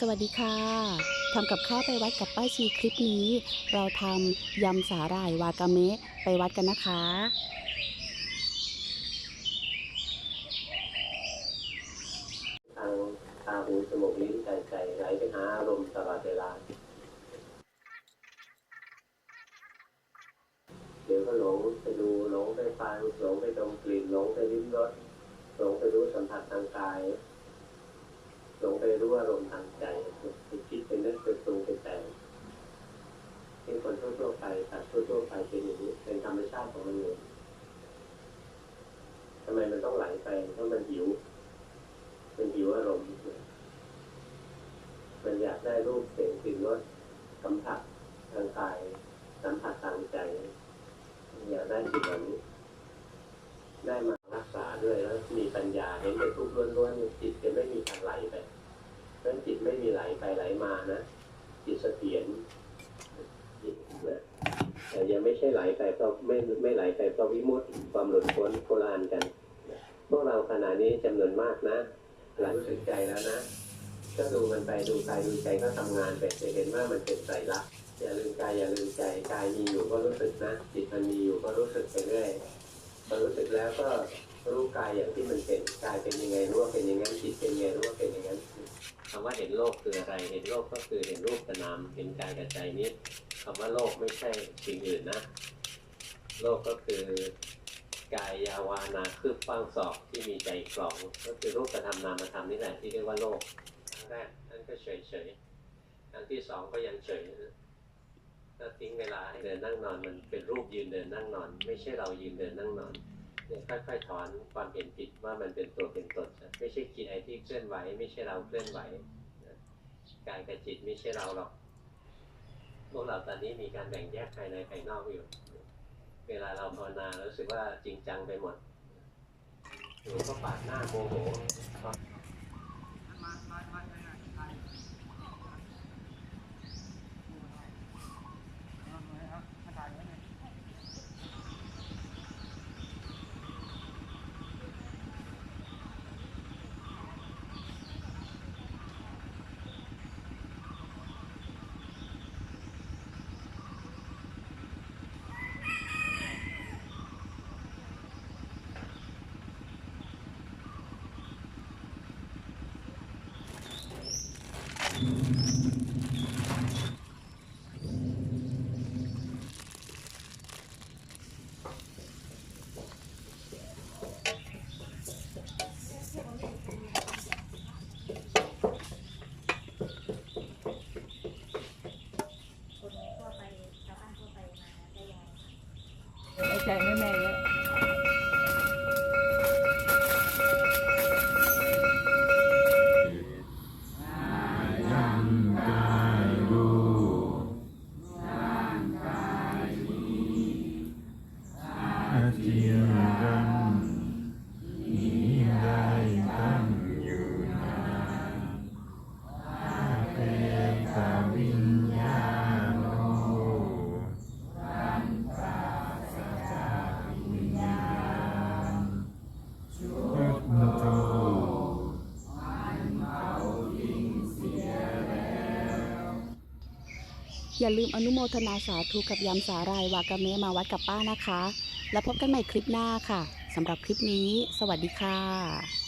สวัสดีค่ะทำกับข้าวไปวัดกับป้าชีคลิปนี้ เราทำยำสาหร่ายวากาเมะไปวัดกันนะคะ ทางตาหูจมูกลิ้นกายใจไหลไปหาอารมณ์ตลอดเวลา เดี๋ยวก็หลงไปดูหลงไปฟังหลงไปดมกลิ่นหลงไปลิ้มรสหลงไปรู้สัมผัสทางกาย หลงไปรู้อารมณ์ทางใจไปคิดไปนึกไปปรุงไปแต่งที่คนทั่วๆไปสัตว์ทั่วๆไปเป็นอย่างนี้เป็นธรรมชาติของมันเองทำไมมันต้องไหลไปเพราะมันหิว มันหิวอารมณ์มันอยากได้รูปเสียงกลิ่นรสสัมผัสทางกายสัมผัสทางใจ อยากได้สิ่งเหล่านี้ได้มา ด้วยแล้วมีปัญญาเห็นเป็นทุกข์ล้วนๆจิตจะไม่มีทางไหลไปเพราะฉะนั้นจิตไม่มีไหลไปไหลมานะจิตเสถียรจิตนะแต่ยังไม่ใช่ไหลไปเพราะไม่ไม่ไหลไปเพราะวิมุตติความหลุดพ้นโบราณกันพวกเราขณะนี้จำนวนมากนะหลังรู้สึกใจแล้วนะก็ดูมันไปดูกายดูใจก็ทำงานไปจะเห็นว่ามันเป็นไตรลักษณ์อย่าลืมกายอย่าลืมใจกายมีอยู่ก็รู้สึกนะจิตมันมีอยู่ก็รู้สึกไปเรื่อย พอรู้สึกแล้วก็รู้กายอย่างที่มันเป็นกายเป็นยังไงรู้ว่าเป็นอย่างนั้นจิตเป็นยังไงรู้ว่าเป็นอย่างนั้นคำว่าเห็นโลกคืออะไร เห็นโลกก็คือเห็นรูปกับนามเห็นกายกับใจนี้คำว่าโลกไม่ใช่สิ่งอื่นนะ โลกก็คือกายยาวานาคืบฟังศอกที่มีใจกลองก็คือรูปธรรมนามธรรมนี่แหละที่เรียกว่าโลกครั้งแรกท่านก็เฉยเฉยๆครั้งที่สองก็ยังเฉยนะ ถ้าทิ้งเวลาให้เดินนั่งนอนมันเป็นรูปยืนเดินนั่งนอน ไม่ใช่เรายืนเดินนั่งนอนเนี่ยค่อยๆถอนความเห็นผิดว่ามันเป็นตัวเป็นตนไม่ใช่กิจไอที่เคลื่อนไหว ไม่ใช่เราเคลื่อนไหวกายกับจิตไม่ใช่เราหรอกพวกเราตอนนี้มีการแบ่งแยกภายในภายนอกอยู่ เวลาเราภาวนารู้สึกว่าจริงจังไปหมดหนูก็ปาดหน้าโมโหไอย่าลืมอนุโมทนาสาธุกับยำสาหร่ายวากาเมมาวัดกับป้านะคะ แล้วพบกันใหม่คลิปหน้าค่ะสำหรับคลิปนี้ สวัสดีค่ะ